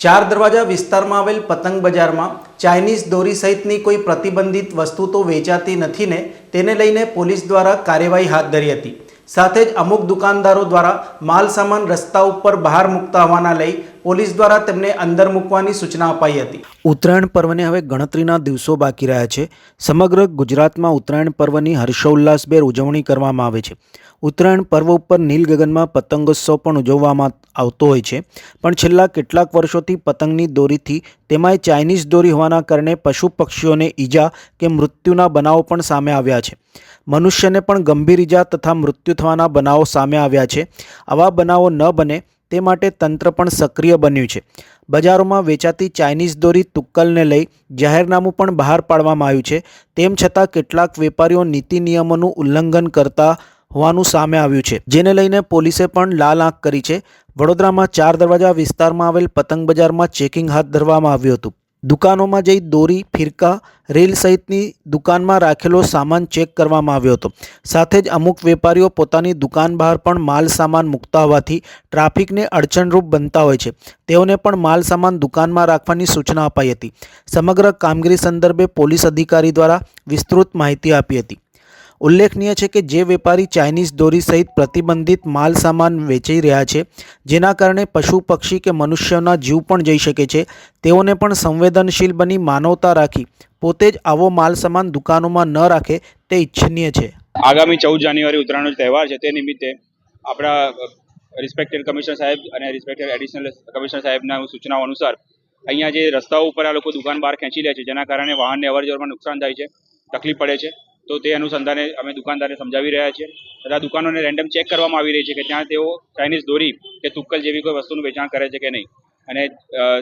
ચાર દરવાજા વિસ્તારમાં આવેલ પતંગ બજારમાં ચાઇનીઝ દોરી સહિતની કોઈ પ્રતિબંધિત વસ્તુ તો વેચાતી નથી ને તેને લઈને પોલીસ દ્વારા કાર્યવાહી હાથ ધરી હતી. સાથે જ અમુક દુકાનદારો દ્વારા માલ સામાન રસ્તા ઉપર બહાર મૂકતા હોવાના લઈ પોલીસ દ્વારા તેમને અંદર મૂકવાની સૂચના અપાઈ હતી. ઉત્તરાયણ પર્વને હવે ગણતરીના દિવસો બાકી રહ્યા છે. સમગ્ર ગુજરાતમાં ઉત્તરાયણ પર્વની હર્ષોલ્લાસભેર ઉજવણી કરવામાં આવે છે. ઉત્તરાયણ પર્વ ઉપર નીલગગનમાં પતંગોત્સવ પણ ઉજવવામાં આવતો હોય છે. પણ છેલ્લા કેટલાક વર્ષોથી પતંગની દોરીથી તેમાંય ચાઇનીઝ દોરી હોવાના કારણે પશુ પક્ષીઓને ઈજા કે મૃત્યુના બનાવો પણ સામે આવ્યા છે. મનુષ્યને પણ ગંભીર ઈજા તથા મૃત્યુ થવાના બનાવો સામે આવ્યા છે. આવા બનાવો ન બને તે માટે તંત્ર પણ સક્રિય બન્યું છે. બજારોમાં વેચાતી ચાઇનીઝ દોરી તુક્કલને લઈ જાહેરનામું પણ બહાર પાડવામાં આવ્યું છે. તેમ છતાં કેટલાક વેપારીઓ નીતિ નિયમોનું ઉલ્લંઘન કરતા હોવાનું સામે આવ્યું છે. જેને લઈને પોલીસે પણ લાલ આંખ કરી છે. વડોદરામાં ચાર દરવાજા વિસ્તારમાં આવેલ પતંગ બજારમાં ચેકિંગ હાથ ધરવામાં આવ્યું હતું. દુકાનોમાં જઈ દોરી, ફિરકા, રેલ સહિતની દુકાનમાં રાખેલો સામાન ચેક કરવામાં આવ્યો હતો. સાથે જ અમુક વેપારીઓ પોતાની દુકાન બહાર પણ માલ સામાન મૂકતા હોવાથી ટ્રાફિકને અડચણરૂપ બનતા હોય છે. તેઓને પણ માલ સામાન દુકાનમાં રાખવાની સૂચના અપાઈ હતી. સમગ્ર કામગીરી સંદર્ભે પોલીસ અધિકારી દ્વારા વિસ્તૃત માહિતી આપી હતી. ઉલ્લેખનીય છે કે જે વેપારી ચાઇનીઝ દોરી સહિત પ્રતિબંધિત માલ સામાન વેચી રહ્યા છે, જેના કારણે પશુ, પક્ષી કે મનુષ્યના જીવ પણ જઈ શકે છે, તેઓને પણ સંવેદનશીલ બની માનવતા રાખી પોતે જ આવો માલ સામાન દુકાનોમાં ન રાખે તે ઈચ્છનીય છે. આગામી ચૌદ જાન્યુઆરી ઉત્તરાયણનો તહેવાર છે તે નિમિત્તે આપણા રિસ્પેક્ટેડ કમિશનર સાહેબ અને રિસ્પેક્ટેડ એડિશનલ કમિશનર સાહેબના સૂચનાઓ અનુસાર અહીંયા જે રસ્તાઓ ઉપર આ લોકો દુકાન બહાર ખેંચી લે છે, જેના કારણે વાહનને અવર જવરમાં નુકસાન થાય છે, તકલીફ પડે છે. તો તે અનુસંધાને અમે દુકાનદારને સમજાવી રહ્યા છીએ. તથા દુકાનોને રેન્ડમ ચેક કરવામાં આવી રહી છે કે ત્યાં તેઓ ચાઇનીઝ દોરી કે તુક્કલ જેવી કોઈ વસ્તુનું વેચાણ કરે છે કે નહીં. અને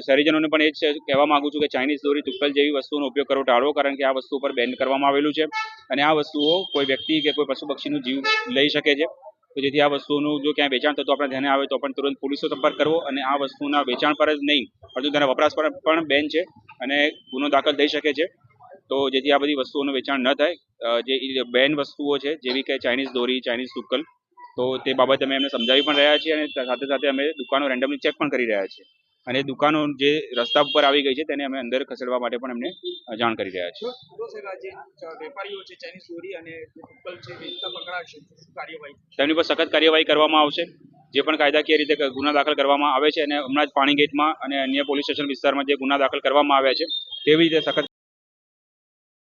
શહેરીજનોને પણ એ જ કહેવા માગું છું કે ચાઇનીઝ દોરી, તુક્કલ જેવી વસ્તુનો ઉપયોગ કરવો ટાળવો, કારણ કે આ વસ્તુ પર બેન કરવામાં આવેલું છે. અને આ વસ્તુઓ કોઈ વ્યક્તિ કે કોઈ પશુ પક્ષીનું જીવ લઈ શકે છે. તો જેથી આ વસ્તુનું જો ક્યાંય વેચાણ થતું આપણે ધ્યાને આવે તો પણ તુરંત પોલીસનો સંપર્ક કરવો અને આ વસ્તુના વેચાણ પર જ નહીં, પરંતુ તેના વપરાશ પર પણ બેન છે અને ગુનો દાખલ થઈ શકે છે. તો જેથી આ બધી વસ્તુઓનું વેચાણ ન થાય જે બેન વસ્તુઓ છે, જેવી કે ચાઇનીઝ દોરી, ચાઇનીઝ સુકલ તો તે બાબતે અમે એમને સમજાવી પણ રહ્યા છીએ અને સાથે સાથે અમે દુકાનો રેન્ડમલી ચેક પણ કરી રહ્યા છીએ. અને દુકાનો જે રસ્તા ઉપર આવી ગઈ છે, તેને અમે અંદર ખસેડવા માટે પણ એમને જાણ કરી રહ્યા છીએ. તેમની પર સખત કાર્યવાહી કરવામાં આવશે, જે પણ કાયદાકીય રીતે ગુના દાખલ કરવામાં આવે છે અને હમણાં જ પાણી ગેટમાં અને અન્ય પોલીસ સ્ટેશન વિસ્તારમાં જે ગુના દાખલ કરવામાં આવ્યા છે, તેવી રીતે સખત